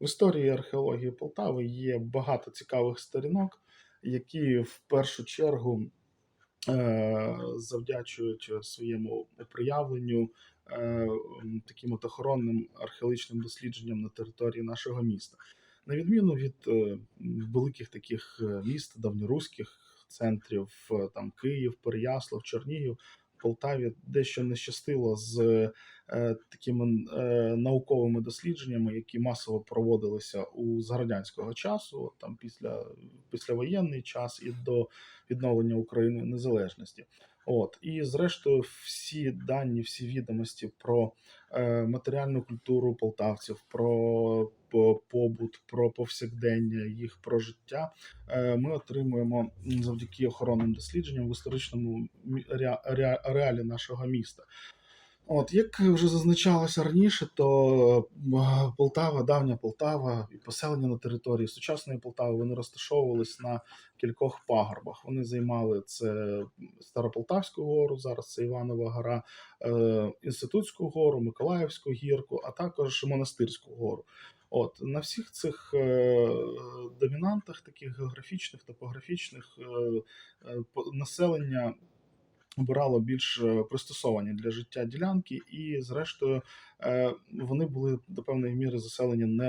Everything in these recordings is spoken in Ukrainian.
В історії археології Полтави є багато цікавих сторінок, які в першу чергу е, завдячують своєму проявленню е, таким от охоронним археологічним дослідженням на території нашого міста. На відміну від е, великих таких міст, давньоруських центрів, там Київ, Переяслав, Чернігів, Полтаві дещо не щастило з е, такими е, науковими дослідженнями, які масово проводилися у заградянського часу, там після післявоєнний час і до відновлення України незалежності. От і зрештою, всі дані, всі відомості про е, матеріальну культуру полтавців, про побут, про повсякдення їх про життя е, ми отримуємо завдяки охоронним дослідженням в історичному мі- ре- ре- ареалі нашого міста. От, як вже зазначалося раніше, то е, Полтава, давня Полтава і поселення на території сучасної Полтави вони розташовувались на кількох пагорбах. Вони займали це Старополтавську гору, зараз це Іванова гора, е, Інститутську гору, Миколаївську гірку, а також Монастирську гору. От на всіх цих е, домінантах, таких географічних, топографічних, населення обирало більш е, пристосовані для життя ділянки, і, зрештою, е, вони були до певної міри заселені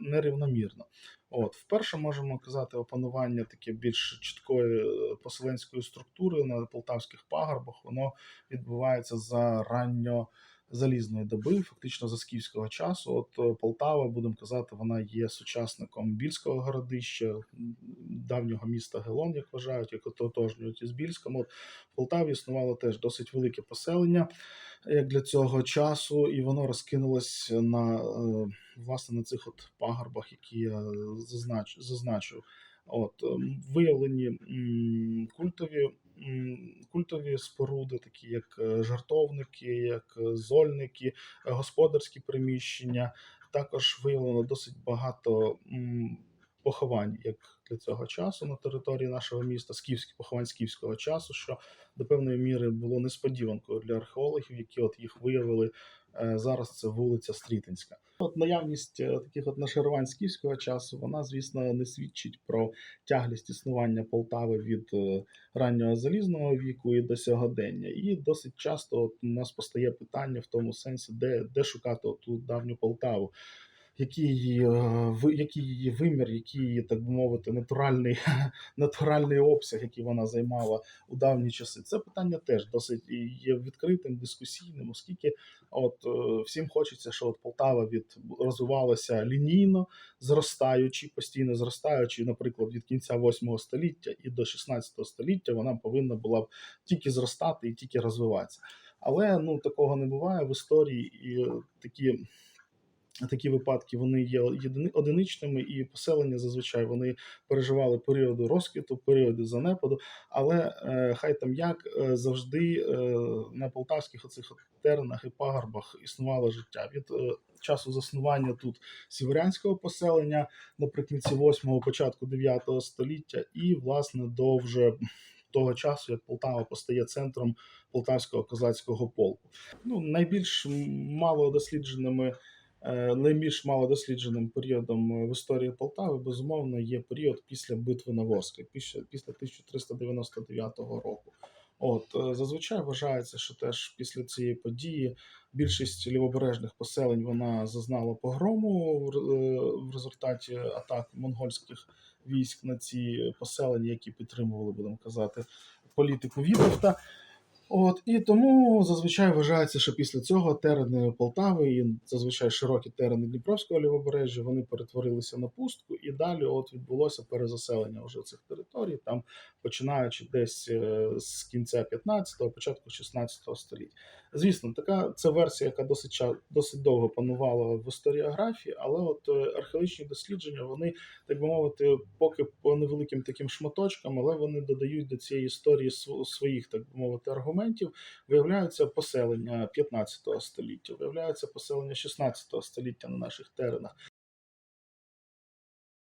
нерівномірно. От, вперше можемо казати опанування таке більш чіткої е, поселенської структури на полтавських пагорбах. Воно відбувається за ранньо залізної доби, фактично за скіфського часу. От Полтава, будемо казати, вона є сучасником більського городища, давнього міста Гелон, як вважають, як ототожнюють із Більськом. От в Полтаві існувало теж досить велике поселення, як для цього часу, і воно розкинулось на е, власне на цих от пагорбах, які я зазнач, зазначив. От ем, виявлені культові. Культові споруди, такі як е, жартовники, як е, зольники, е, господарські приміщення. Також виявлено досить багато поховань, як для цього часу на території нашого міста, скіфські поховань скіфського часу, що до певної міри було несподіванкою для археологів, які от їх виявили. Е, Зараз це вулиця Стрітинська. От наявність е, таких от нашарувань скіфського часу, вона, звісно, не свідчить про тяглість існування Полтави від е, раннього залізного віку і до сьогодення. І досить часто от у нас постає питання в тому сенсі, де, де шукати ту давню Полтаву. Який її, е, який її вимір, який її, так би мовити, натуральний, натуральний обсяг, який вона займала у давні часи. Це питання теж досить є відкритим, дискусійним, оскільки от е, всім хочеться, щоб от Полтава від розвивалася лінійно, зростаючи, постійно зростаючи, наприклад, від кінця 8 століття і до 16 століття вона повинна була б тільки зростати і тільки розвиватися. Але ну такого не буває в історії, і такі. Такі випадки вони є одиничними, і поселення зазвичай вони переживали періоди розквіту, періоди занепаду. Але е, хай там як е, завжди е, на полтавських оцих от теренах і пагорбах існувало життя від е, часу заснування тут сіверянського поселення наприкінці 8-го, початку 9 століття, і власне до вже того часу, як Полтава постає центром полтавського козацького полку. Ну найбільш мало дослідженими. Е, Найбільш малодослідженим періодом е, в історії Полтави, безумовно, є період після битви на Воски, після, після 1399 року. От е, зазвичай вважається, що теж після цієї події більшість лівобережних поселень вона зазнала погрому в результаті атак монгольських військ на ці поселення, які підтримували, будемо казати, політику Вітовта. От і тому зазвичай вважається, що після цього терени Полтави і зазвичай широкі терени Дніпровського лівобережжя вони перетворилися на пустку, і далі от відбулося перезаселення вже цих територій, там починаючи десь е, з кінця 15-го, початку 16 століття. Звісно, така це версія, яка досить досить довго панувала в історіографії, але от е, археологічні дослідження вони так би мовити, поки по невеликим таким шматочкам, але вони додають до цієї історії св- своїх, так би мовити, аргументів. Виявляються поселення 15 століття, виявляються поселення 16 століття на наших теренах.